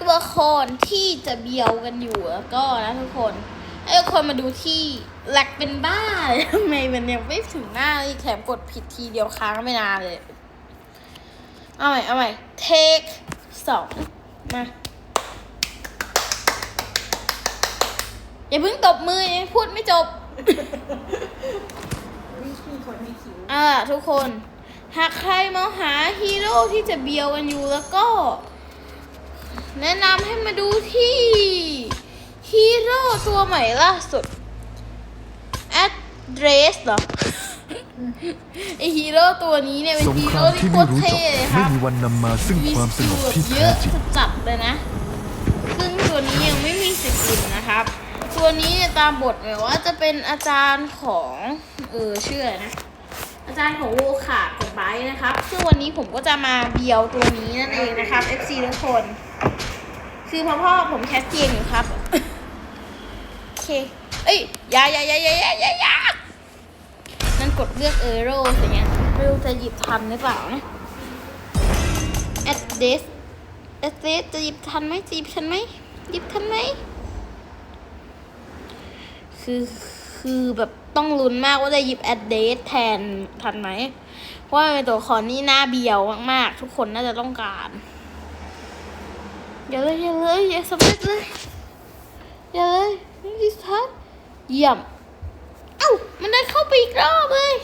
ตัวครที่จะเบียวกันอยู่แล้วก็นะทุกคนให้ทุกคนมาดูที่แหลกเป็นบ้าเลยทำไมมันยังไม่ถึงหน้าเลยแถมกดผิดทีเดียวค้างไม่นานเลย เอาใหม่เอาใหม่เทคสองมา อย่าเพิ่งตบมือยังพูดไม่จบอ่าทุกคน หากใครมองหาฮีโร่ที่จะเบียวกันอยู่แล้วก็ แนะนำให้มาดูที่ฮีโร่ตัวใหม่ล่าสุด Address เหรอ ไอฮีโร่ตัวนี้เนี่ยเป็นสงฮีคราโร่มที่ที่โคไม่ตรรู้จเท่บเลยคไม่รับ มีวันนำมาซึ่งมีความสสกิงลบแบบที่เยแท้อะจริง จัดเลยนะ ซึ่งตัวนี้ยังไม่มีสกิลนะครับ ตัวนี้เนี่ยตามบทแบบว่าจะเป็นอาจารย์ของเออชื่ออะไรนะ อาจารย์ของโวขากับไบร์ทนะครับ ซึ่งวันนี้ผมก็จะมาเบียวตัวนี้นั่นเองนะครับ FC ทุกคน คือพ่อพ่อผมแคสเกมอยู่ครับโอเคเอ้ยยายายายายายายานั่นกดเลือกเออโร่สิเนี่ยไม่รู้จะหยิบทันหรือเปล่านะ at this at this จะหยิบทันไหมจะหยิบทันไหมหยิบทันไหมคือคือแบบต้องลุ้นมากว่าจะหยิบ at date แทนทันไหมเพราะว่าเป็นตัวละครนี่หน้าเบียวมากๆ ทุกคนน่าจะต้องการ อย่าเลยอย่าเลยอย่าสำเร็จเลยอย่าเลยไม่ดิสทัศเยี่ยมเอ้ามันได้เข้าไปอีกรอบเลย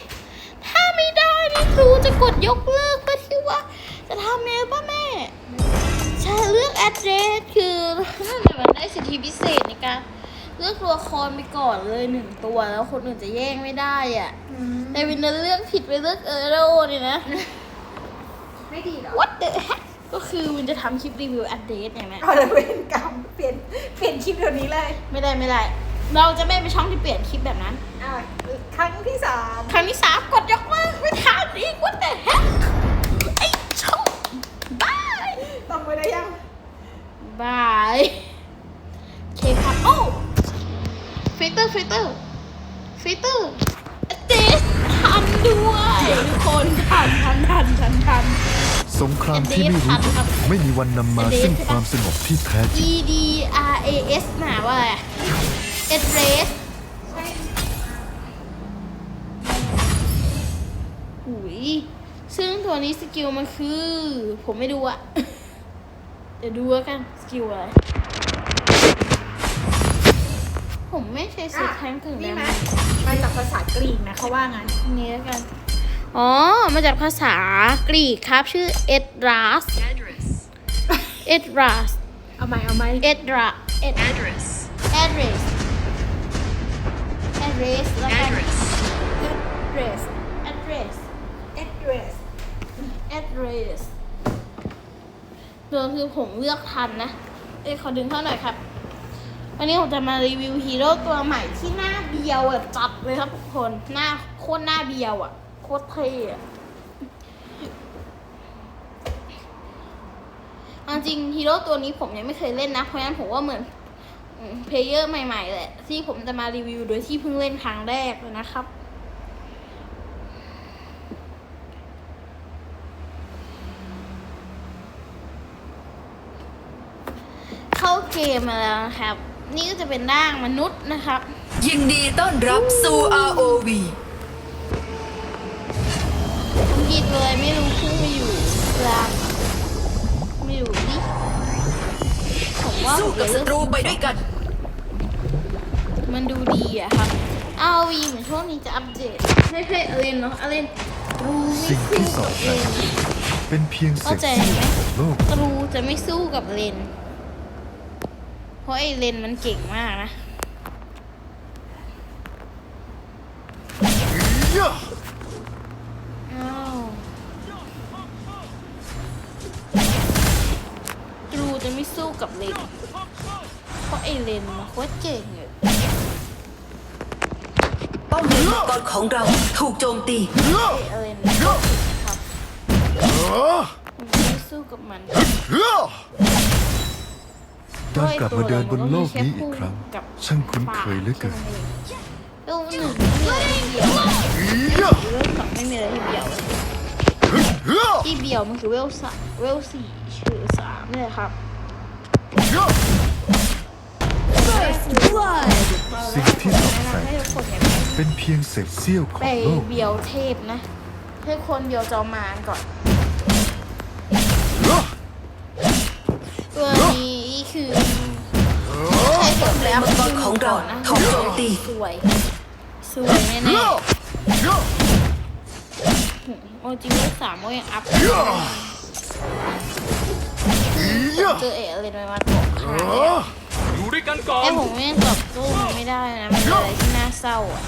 ถ้าไม่ได้นี่ครูจะกดยกเลิกก็ที่ว่า จะทำไงป่ะแม่ใช่เลือก address คือนั่นแหละมันได้สิทธิพิเศษในการเลือกตัวละครไปก่อนเลยหนึ่งตัวแล้วคนอื่นจะแย่งไม่ได้อะแต่วินเนอร์เลือกผิดไปเลือกเออโร่เนี่ยนะ ไม่ดีหรอ what the heck ก็คือวินจะทำคลิปรีวิว address อย่างนี้นเอาเลยเป็นกรรมเปลี่ยนเปลี่ยนคลิปเดี๋ยวนี้เลยไม่ได้ไม่ได้ เราจะไม่ไปช่องที่เปลี่ยนคลิปแบบนั้น อะครั้งที่สามครั้งที่สามกดยกเลิกไม่ทันอีก what the heck ไอช่องบายต้องไปได้ยังบายเคครับโอ้ฟิลเตอร์ฟิลเตอร์ฟิลเตอร์เดสทันด้วยทุกคนทันทันทันทันทัน สงครามที่ไม่รู้จบไม่มีวันนำมาซึ่งความสงบที่แท้จริง E D R A S หมายว่าอะไร address ใช่หุยซึ่งตัวนี้สกิลมันคือ ผมไม่ดูอะเดี๋ยวดูแล้วกันสกิลอะไร ผมไม่ใช่สุดแทงถึงนี่แล้วไหมมาจากภาษากรีกนะเขาว่างั้น นี้แล้วกัน อ๋อ มาจากภาษากรีกครับ ชื่อเอดรัส Address. เอดรัส เอาไหมเอาไหมเอดรัส เอด Address. address address แล้วกัน Address. address address address address โดยคือผมเลือกทันนะ เอ้ยขอดึงเข้าหน่อยครับ วันนี้ผมจะมารีวิวฮีโร่ตัวใหม่ที่หน้าเบียวแบบจัดเลยครับทุกคน หน้าโคตรหน้าเบียวอะโค ตรเท่อะเอาจริงฮีโร่ตัวนี้ผมยังไม่เคยเล่นนะ เพราะฉะนั้นผมว่าเหมือนเพลเยอร์ใหม่ๆแหละ ที่ผมจะมารีวิวโดยที่เพิ่งเล่นครั้งแรกเลยนะครับ เข้าเกมมาแล้วนะครับ นี่ก็จะเป็นร่างมนุษย์นะครับ ยินดีต้อนรับสู่ ROV ผมผิดเลยไม่รู้ชื่ออยู่กลางไม่รู้ดิผมว่าสู้กับศัตรูไปด้วยกัน มันดูดีอะครับอาวีเหมือนช่วงนี้จะอัปเดตให้เพจอเลนเนาะอเลนรู้ไม่สิ่งที่สู้สอกับดเลแทรนเป็นเพียงเศษเข้าใจเสี้ยวไหมของโลก ตรูจะไม่สู้กับเลน เพราะไอเลนมันเก่งมากนะอ้ ตรูจะไม่สู้กับเลนเพราะไอเลนมันโคตรเก่งเลยป้อมเลนมังกรของเราถูกโจมตี ไอเลนมันโคตรเก่งครับผมจะไม่สู้กับมันการกลับมาเดินบนโลกนี้อีกครั้ง ช่างคุ้นเคยเหลือเกินเรื่องหนึ่งไม่มีอะไรที่เบียวเรื่องสองไม่มีอะไรที่เบียวที่เบียวมันคือเวลสามเวลสี่ชื่อสามเนี่ยครับ สิ่งที่สดแนะแสนำงให้ทุกคนเนี่ยเป็นเพียงเศษเสี้ยวขไปองโลก เบียวเทพนะ ให้คนเบียวจอมมารก่อน ตัวนี้คือใช้เสร็จแล้วมังกรของเราถูกโจมตี สวย สวยแน่ๆ โอ้จริงด้วยสามโมยังอั พเจอเอ๋เลยมาตกขาเนี่ยอยู่ด้วยกันก่อน ไอ้ผมไม่ยังตอบตู้มันไม่ได้นะ มันเป็นอะไรที่น่าเศร้าอะ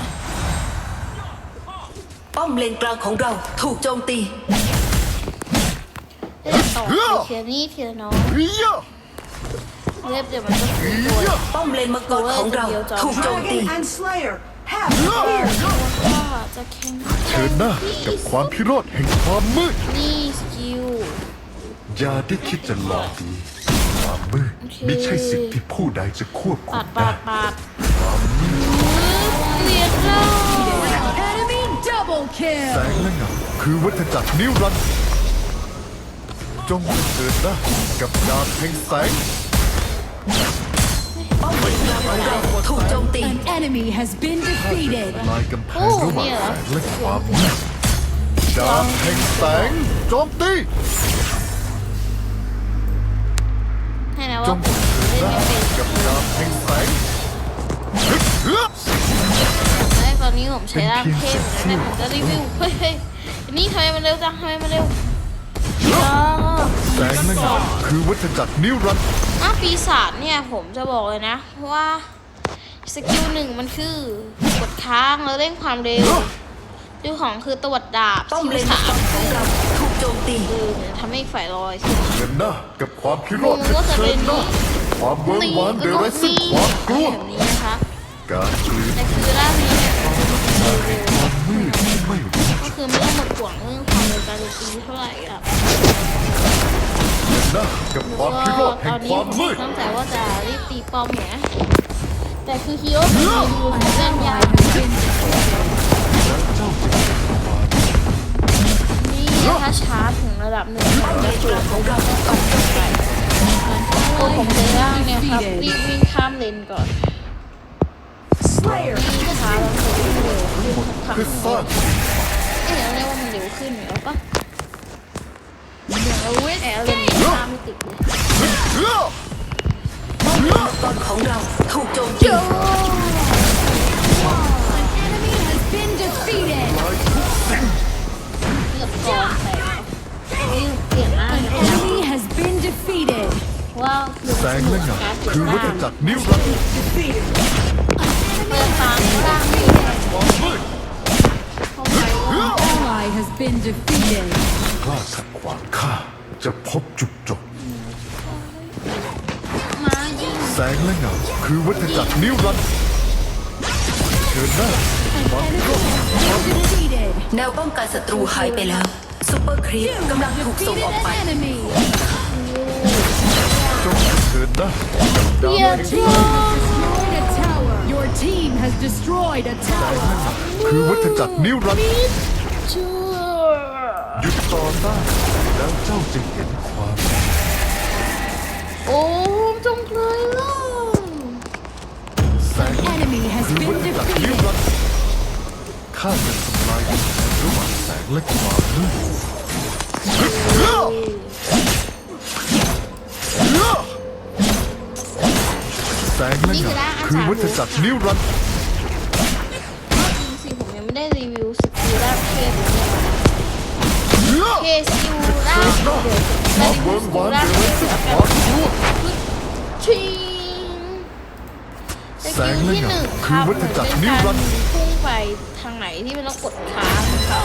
ป้อมเลนกลางของเราถูกโจมตีถ้าจะตอบเทียนี่เทียน้องเรียบเดี๋ยวมันก็ฟื้นตัวป้อมเลนมังกรของเราถูกโจมตี and Slayer have ก็จะแข่งเชิญหน้ากับความพิโรธแห่งความมืด นี่สกิล อย่าได้คิดจะหลอกดีความมืดไม่ใช่สิ่งที่ผู้ใดจะควบคุปาดมปาได้ดปาดเรียกเราแสงและเงาคือวัฏจักรนิรันดร์จงเชิญหน้ากับดาบแห่งแสงป้อมเลนกลางของเราถูกโจมตี An enemy has been defeated. ลายกำแพงระหว่างแสงและความมืดดาบแห่งแสงโจมตี นะจว่างผมเชิญเล่นหน้าไม่เป็นกับดาบแห่งแสงฮึบฮึบแรกตอนนี้ผมใช้ร่างเทพเหมือนกันนะผมจะรีวิวเฮ้ยเฮ้ยอันนี่ทำไมมันเร็วจังทำไมมันเร็วอ๋อแสงและเงาคือวัฏจักรนิรันดร์อะปีศาจเนี่ยผมจะบอกเลยนะว่าสกิลหนึ่งมันคือกดค้างแล้วเร่งความเร็วดูของคือตวัดดาบป้อมสเลกิลนมัสางกม รของเราถูกโจมตีคือทำให้ฝ่ายลอยขึ้นเชิญหน้ากับความพิโรธมึงก็จะเชิเป็ญนหน้าความเวิร์กตีวานก็เดต้องรัสซึ่งตีความกลัวแบบนี้นะคะการกลืนแต่คือร่างนี้เนี่ยความมืดที่ไม่รู้ก็คือไม่ต้องหมดห่วงเรื่องความเร็วการตีเท่าไหร่ครับหน้ากับความก็พิโรธตแห่องนคนี้วามผมมืดตั้งใจว่าจะรีบตีป้อมเนี่ยแต่คือฮีโร่ทีมดูเล่นยากเจ้าจะเป็นความนี่ ถ้าช้าถึงระดับหนึ่งผมจะถูกของเราตกลงไปตัวผมเลยร่างเนี่ยครับรีบวิ่งข้ามเลนก่อน Slayer นี่ช้าแล้วมันจะวิ่งเร็วขึ้นสักพักคือสร้างเอ๊ะเรียกว่ามันเร็วขึ้นอยู่แล้วปะเดี๋ยวเราเวทแอร์เลนข้ามไม่ติดเลยป้อมเลนมังกรของเราถูกโจมตี An enemy has been defeated. เลือดกองแตกนี่เปลี่ยนร่างเนี่ย Enemy has been defeated. ว่าคือแสงและเงาการเปลี่คืยอนวัร่าฏงจักรนิรันดร์ defeated เปิดฟางร่างนี่ความมืดเข้าไปว่า Ally has been defeated. กล้าขัดขวางข้าจะพบจุดจบม้ายิงแสงและเงาคือวัฏจักรนิรันดร์เชิญหน้า Defeated. แนวป้องกันศัตรูหายไปแล้วซุปเปอร์ครีปกำลังถูกส่งออก Defeated ไป an enemy. จงเชิญหน้ากับดาบเยี่ยมแห่งจ้า Destroyed a tower. Your team has destroyed a tower. คือวัฏจักรนิรันดร์จ้าหยุดต่อหน้าแล้วเจ้าจะเห็นความโอ้จงเลยล่ะแสงและเงา Enemy has คือวั been ฏจักรนิ defeated. รันดร์ ข้าจะทำลายกำแพงระหว่างแสงและความมืดแสงและเงาคือวัฏจักรนิรันดร์จริงสิผมยังไม่ได้รีวิวสกิลร่างเทพเลยเนี่ยเคซิลร่างเดี๋ยวจะควารีมวิเวิวร์กสกิวาลนร่างเดเทรัพสแล้วซึ่งกันความกลัวชิง แสงและเงาสกิลที่หนึ่งคือวัฏจักรนิรันดร์เป็นการพุ่งไปทางไหนที่มันต้องกดค้างครับ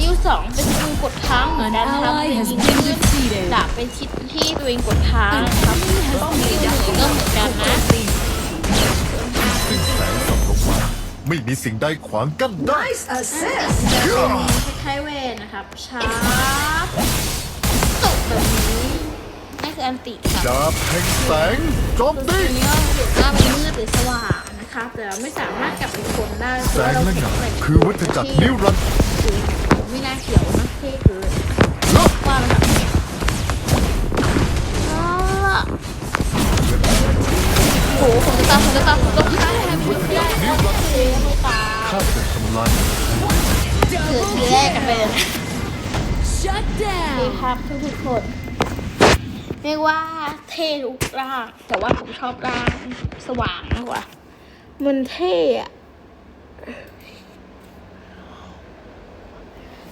นิ้วสองเป็นมือกดค้างเหมือนกันครับ An ally แต่ has ยิง been ขึ้น defeated. ดาบไปทิศที่ตัวเองกดค้างครับต้องมีนิ้วหนึ่งก็เหมือนกันนะซึ่งแสงส่องลงมาไม่มีสิ่งใดขวางกั้นได้ nice assist คล้ายๆเวนนะครับชาร์จตกแบบนี้นี่ คืออันติครับดาบแห่งแสงโจมคือตีทีนี้ก็อยู่หน้ามันมืดหรือสว่างนะครับแต่เราไม่สามารถกลับไปคนได้เพแสราะว่างเราและแข็เงางแกร่งคือวัฏจักรนิรันดร์ไม่น่าเขียวนะเท่เกินว่าไหมครับเอาล่ะตาผมจะตาผมจะตานิรันดร์ข้าจะทำลายเกิดทีแรกกันไปเลย Shut ดี down. ครับทุกทุกๆคน เรียกว่าเท่ทุกร่าง แต่ว่าผมชอบร่างสว่างมากกว่า มันเท่อะ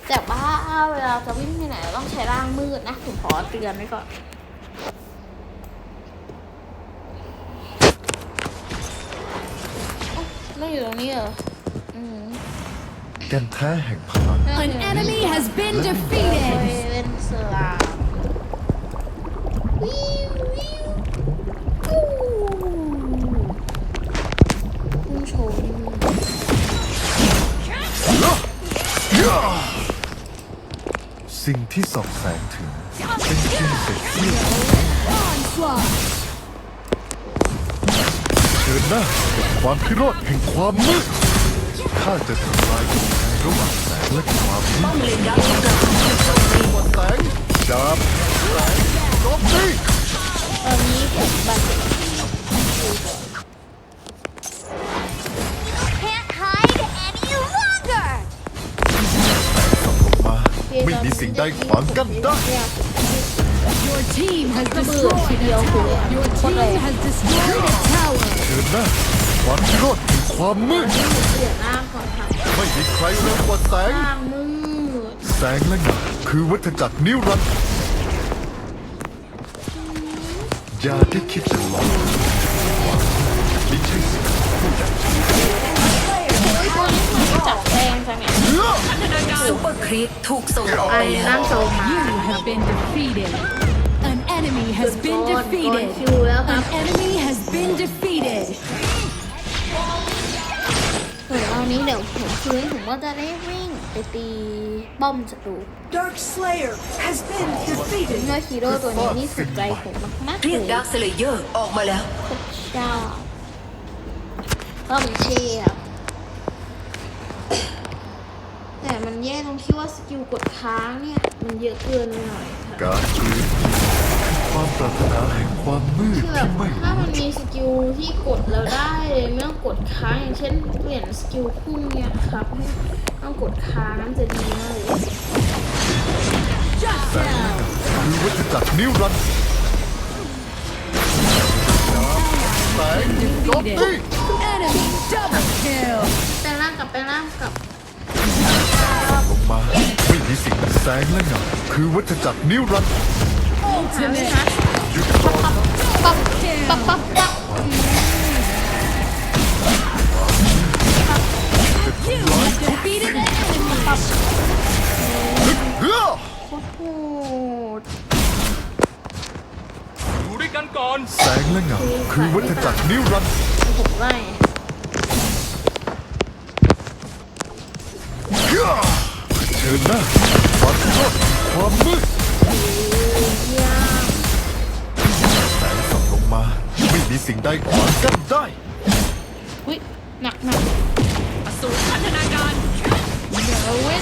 แต่ว่าเวลาจะวิ่งไปไหนเราต้องใช้ร่างมืดนะผมขอเตือนไว้ก่อนเอ้าไม่อยู่ตรงนี้เหรออืมแกันแท้แห่งพลัง An enemy has been เ defeated. ล่นเสือวิววิวอู้ พุ่งชนสิ่งที่สองแสงถึงเป็นเพียงเศษเสี้ยวเชิญหน้ากับความพิโรธแห่งความมืดข้าจะทำลายกำแพงระหว่างแสงและความมืป้อดมเลนดักของเราหมดแสงดาบแสง โจมตีตอนนี้ผมบัตร Can't hide any longer! ส่องลงมาไม่มีสิ่งใดขวางกั้นได้ Your team has ระเบิด destroyed ที a เดียวคือ tower. Your โคตรแร team has destroyed a tower. เชิญหน้าความรธแห่งความมืดเสียหน้าก่อนครับไม่มีใครเร็วกว่าแสงข้างมืดแสงและเงาคือวัฏจักรนิรันดร์ อย่าได้คิดจะหลอกไม่ใช่สิ่งผู้ใหญ่เฮ้ยตัวนี้มันจับแรงจังเนี่ยซูเปอร์ครีปถูกส่งออกไอ้ไปแล้วนั่งโซมา You have been defeated. An enemy has been ก่อนก่อน defeated. คิวแล้วครับ An enemy has been defeated. เดี๋ยวเอานี้เดี๋ยวผมคืนผมก็จะได้วิ่งไปตีป้อมศัตรู Dark Slayer has been ผม defeated. ว่าฮีโร่ตัวนี้นี่สุดใจผมมากๆเรียกเลยดาร์คสเลเยอร์ออกมาแล้วพระเจ้าก็มันเท่ครับแต่มันแย่ตรงที่ว่าสกิลกดค้างเนี่ย มันเยอะเกินไปหน่อยค่ะการกลืน ความปรารถนาแห่งความมืดคือแบที่บไม่ถ้ามันมีสกิลที่กดแล้วได้เลยไม่ต้องกดค้างอย่างเช่นเปลี่ยนสกิลพุ่งเนี่ยครับให้ต้องกดค้างนั่นจะดีมากเลย Shut down. คือวัฏจักรนิรันดร์แสงโจมตี Enemy double kill. แปลงร่างกลับแปลงร่างกลับลงมาไม่มีสิ่งแสงและเงาคือวัฏจักรนิรันดร์ ปั๊บปั๊บปั๊บปั๊บ defeated an enemy. เฮ้อโคตรโหดอยู่ด้วยกันก่อน แสงและเงาคือวัฏจักรนิรันดร์ผมไล่เชิญหน้าความพิโรธความมืด สิ่งใดขวางกั้นได้ อุ้ยหนักหนักสูตรพัฒนาการเอาเว้ย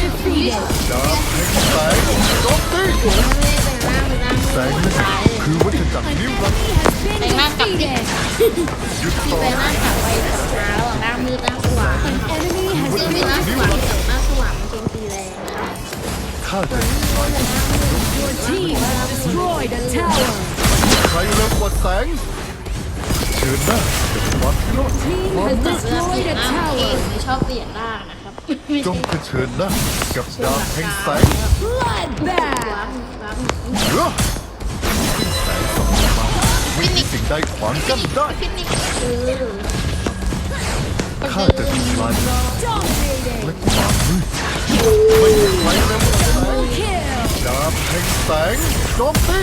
Defeated. ดาบแห่งแสงโจมตีไม่ได้เป็นร่างเป็นร่างแสงและเงาคือวัฏจักร An นิรันดร์ enemy has been Đánh bác cặp đi. defeated. หยุดที่ก่อเป็นนร่างกลับไปสับช้าระหว่างร่างมืดร่างสว่าง An enemy has ซึ่งมี been ร่างสว่าง defeated. กับร่างสว่างมันโจมตีแรงครับข้าจะทำลาย Your team has destroyed a tower. ใครเร็วกว่าแสงเชิญหน้ากับความพิโรธ Team ความ has มืดเวลาเปลี่ destroyed ยน a ร่างเอง tower. ไม่ชอบเปลี่ยนร่างนะครับไม่จใช่งเผชิญหน้ากับดาบแห่งแสง Bloodbath. รับรับเฮ้อแสงส่องลงมาไม่มีสิ่งใดขวางกั้นได้ฟินิกคือข้าจะทำลาย Dominating. และความมืดไม่มีใครเร็วกว่าแสง Kill. ดาบแห่งแสงโจมตี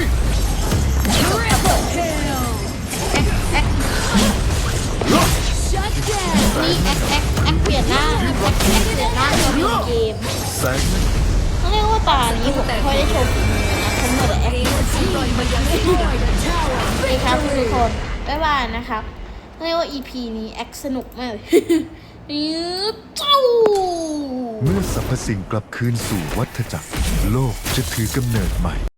นี่แอคแอคแอคเปลี่ยนร่าแอคแอคเปลี่ยนร่างก็มีเกมแสงต้องเรียกว่าตานี้ผมไม่ค่อยได้ชมผมหมดแต่แอค Destroyed a tower. โอเคครับทุกคนบ๊ายบายนะครับเรียกว่า EP นี้แอคสนุกมากเลยยืดเจ้าเมื่อสรรพสิ่งกลับคืนสู่วัฏจักร โลกจะถือกำเนิดใหม่